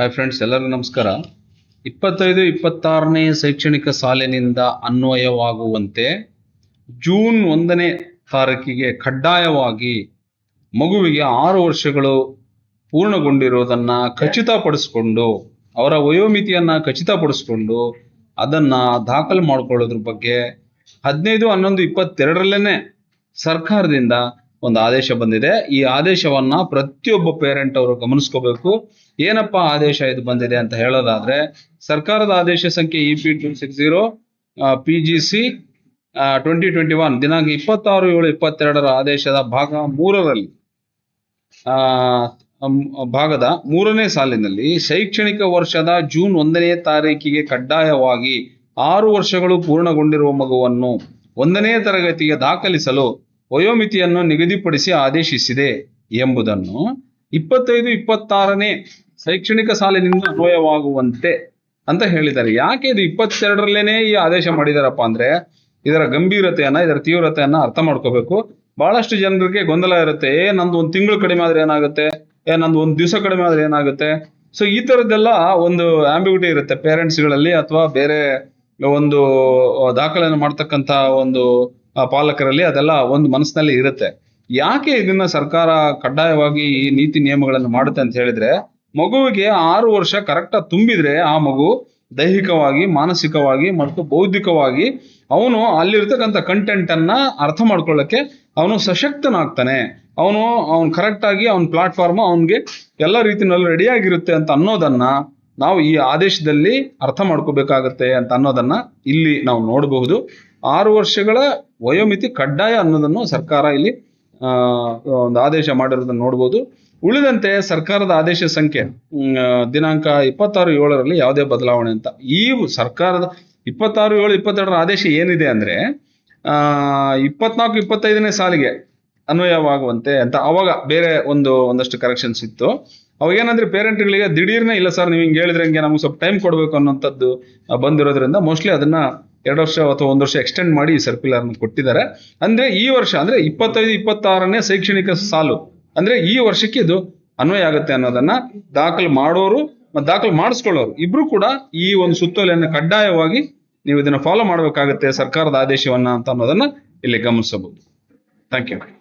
Hi friends ಎಲ್ಲರಿಗೂ ನಮಸ್ಕಾರ. ಇಪ್ಪತ್ತೈದು, ಇಪ್ಪತ್ತಾರನೇ ಶೈಕ್ಷಣಿಕ ಸಾಲಿನಿಂದ ಅನ್ವಯವಾಗುವಂತೆ ಜೂನ್ ಒಂದನೇ ತಾರೀಕಿಗೆ ಕಡ್ಡಾಯವಾಗಿ ಮಗುವಿಗೆ ಆರು ವರ್ಷಗಳು ಪೂರ್ಣಗೊಂಡಿರುವುದನ್ನು ಖಚಿತಪಡಿಸಿಕೊಂಡು, ಅವರ ವಯೋಮಿತಿಯನ್ನು ಖಚಿತಪಡಿಸಿಕೊಂಡು ಅದನ್ನು ದಾಖಲು ಮಾಡಿಕೊಳ್ಳೋದ್ರ ಬಗ್ಗೆ ಹದಿನೈದು, ಹನ್ನೊಂದು ಇಪ್ಪತ್ತೆರಡರಲ್ಲೇ ಸರ್ಕಾರದಿಂದ ಒಂದು ಆದೇಶ ಬಂದಿದೆ. ಈ ಆದೇಶವನ್ನ ಪ್ರತಿಯೊಬ್ಬ ಪೇರೆಂಟ್ ಅವರು ಗಮನಿಸ್ಕೋಬೇಕು. ಏನಪ್ಪ ಆದೇಶ ಇದು ಬಂದಿದೆ ಅಂತ ಹೇಳೋದಾದ್ರೆ, ಸರ್ಕಾರದ ಆದೇಶ ಸಂಖ್ಯೆ E P two six zero P G C twenty twenty one ದಿನಾಂಕ ಇಪ್ಪತ್ತಾರು ಏಳು ಇಪ್ಪತ್ತೆರಡರ ಆದೇಶದ ಭಾಗ ಮೂರರಲ್ಲಿ ಭಾಗದ ಮೂರನೇ ಸಾಲಿನಲ್ಲಿ ಶೈಕ್ಷಣಿಕ ವರ್ಷದ ಜೂನ್ ಒಂದನೇ ತಾರೀಕಿಗೆ ಕಡ್ಡಾಯವಾಗಿ ಆರು ವರ್ಷಗಳು ಪೂರ್ಣಗೊಂಡಿರುವ ಮಗುವನ್ನು ಒಂದನೇ ತರಗತಿಗೆ ದಾಖಲಿಸಲು ವಯೋಮಿತಿಯನ್ನು ನಿಗದಿಪಡಿಸಿ ಆದೇಶಿಸಿದೆ ಎಂಬುದನ್ನು ಇಪ್ಪತ್ತೈದು ಇಪ್ಪತ್ತಾರನೇ ಶೈಕ್ಷಣಿಕ ಸಾಲಿನಿಂದ ಅನ್ವಯವಾಗುವಂತೆ ಅಂತ ಹೇಳಿದ್ದಾರೆ. ಯಾಕೆ ಇದು ಇಪ್ಪತ್ತೆರಡರಲ್ಲೇನೆ ಈ ಆದೇಶ ಮಾಡಿದಾರಪ್ಪ ಅಂದ್ರೆ ಇದರ ಗಂಭೀರತೆಯನ್ನ, ಇದರ ತೀವ್ರತೆಯನ್ನ ಅರ್ಥ ಮಾಡ್ಕೋಬೇಕು. ಬಹಳಷ್ಟು ಜನರಿಗೆ ಗೊಂದಲ ಇರುತ್ತೆ. ಏ, ನಂದು ಒಂದು ತಿಂಗಳು ಕಡಿಮೆ ಆದ್ರೆ ಏನಾಗುತ್ತೆ? ಏ, ನಂದು ಒಂದು ದಿವಸ ಕಡಿಮೆ ಆದ್ರೆ ಏನಾಗುತ್ತೆ? ಸೊ ಈ ತರದ್ದೆಲ್ಲ ಒಂದು ಆಂಬಿಗ್ಯೂಟಿ ಇರುತ್ತೆ ಪೇರೆಂಟ್ಸ್ಗಳಲ್ಲಿ ಅಥವಾ ಬೇರೆ ಒಂದು ದಾಖಲೆಯನ್ನು ಮಾಡ್ತಕ್ಕಂತ ಒಂದು ಪಾಲಕರಲ್ಲಿ ಅದೆಲ್ಲ ಒಂದು ಮನಸ್ಸಿನಲ್ಲಿ ಇರುತ್ತೆ. ಯಾಕೆ ಇದನ್ನ ಸರ್ಕಾರ ಕಡ್ಡಾಯವಾಗಿ ಈ ನೀತಿ ನಿಯಮಗಳನ್ನು ಮಾಡುತ್ತೆ ಅಂತ ಹೇಳಿದ್ರೆ, ಮಗುವಿಗೆ ಆರು ವರ್ಷ ಕರೆಕ್ಟ್ ತುಂಬಿದ್ರೆ ಆ ಮಗು ದೈಹಿಕವಾಗಿ, ಮಾನಸಿಕವಾಗಿ ಮತ್ತು ಬೌದ್ಧಿಕವಾಗಿ ಅವನು ಅಲ್ಲಿರ್ತಕ್ಕಂಥ ಕಂಟೆಂಟ್ ಅನ್ನ ಅರ್ಥ ಮಾಡ್ಕೊಳ್ಳಕ್ಕೆ ಅವನು ಸಶಕ್ತನಾಗ್ತಾನೆ. ಅವನು ಅವನು ಕರೆಕ್ಟ್ ಆಗಿ ಅವನ ಪ್ಲಾಟ್ಫಾರ್ಮ್ ಅವನಿಗೆ ಎಲ್ಲ ರೀತಿಯಲ್ಲೂ ರೆಡಿಯಾಗಿರುತ್ತೆ ಅಂತ ಅನ್ನೋದನ್ನ ನಾವು ಈ ಆದೇಶದಲ್ಲಿ ಅರ್ಥ ಮಾಡ್ಕೋಬೇಕಾಗತ್ತೆ ಅಂತ ಅನ್ನೋದನ್ನ ಇಲ್ಲಿ ನಾವು ನೋಡಬಹುದು. ಆರು ವರ್ಷಗಳ ವಯೋಮಿತಿ ಕಡ್ಡಾಯ ಅನ್ನೋದನ್ನು ಸರ್ಕಾರ ಇಲ್ಲಿ ಒಂದು ಆದೇಶ ಮಾಡಿರೋದನ್ನ ನೋಡ್ಬೋದು. ಉಳಿದಂತೆ ಸರ್ಕಾರದ ಆದೇಶ ಸಂಖ್ಯೆ ದಿನಾಂಕ ಇಪ್ಪತ್ತಾರು ಏಳರಲ್ಲಿ ಯಾವುದೇ ಬದಲಾವಣೆ ಅಂತ. ಈ ಸರ್ಕಾರದ ಇಪ್ಪತ್ತಾರು ಏಳು ಇಪ್ಪತ್ತೆರಡರ ಆದೇಶ ಏನಿದೆ ಅಂದ್ರೆ ಇಪ್ಪತ್ನಾಲ್ಕು ಇಪ್ಪತ್ತೈದನೇ ಸಾಲಿಗೆ ಅನ್ವಯವಾಗುವಂತೆ ಅಂತ ಅವಾಗ ಬೇರೆ ಒಂದು, ಒಂದಷ್ಟು ಕರೆಕ್ಷನ್ಸ್ ಇತ್ತು. ಅವಾಗ ಏನಂದ್ರೆ ಪೇರೆಂಟ್ಗಳಿಗೆ ದಿಢೀರ್ನೇ ಇಲ್ಲ ಸರ್ ನೀವು ಹಿಂಗೆ ಹೇಳಿದ್ರೆ ಹಿಂಗೆ ನಮ್ಗೆ ಸ್ವಲ್ಪ ಟೈಮ್ ಕೊಡಬೇಕು ಅನ್ನೋಂಥದ್ದು ಬಂದಿರೋದ್ರಿಂದ ಮೋಸ್ಟ್ಲಿ ಅದನ್ನ ಎರಡು ವರ್ಷ ಅಥವಾ ಒಂದು ವರ್ಷ ಎಕ್ಸ್ಟೆಂಡ್ ಮಾಡಿ ಈ ಸರ್ಕ್ಯುಲರ್ ಕೊಟ್ಟಿದ್ದಾರೆ. ಅಂದ್ರೆ ಈ ವರ್ಷ, ಅಂದ್ರೆ ಇಪ್ಪತ್ತೈದು, ಇಪ್ಪತ್ತಾರನೇ ಶೈಕ್ಷಣಿಕ ಸಾಲು, ಅಂದ್ರೆ ಈ ವರ್ಷಕ್ಕೆ ಇದು ಅನ್ವಯ ಆಗುತ್ತೆ ಅನ್ನೋದನ್ನ ದಾಖಲು ಮಾಡೋರು ಮತ್ತು ದಾಖಲು ಮಾಡಿಸ್ಕೊಳ್ಳೋರು, ಇಬ್ರು ಕೂಡ ಈ ಒಂದು ಸುತ್ತೋಲೆಯನ್ನು ಕಡ್ಡಾಯವಾಗಿ ನೀವು ಇದನ್ನು ಫಾಲೋ ಮಾಡಬೇಕಾಗುತ್ತೆ ಸರ್ಕಾರದ ಆದೇಶವನ್ನು ಅಂತ ಅನ್ನೋದನ್ನು ಇಲ್ಲಿ ಗಮನಿಸಬಹುದು. Thank you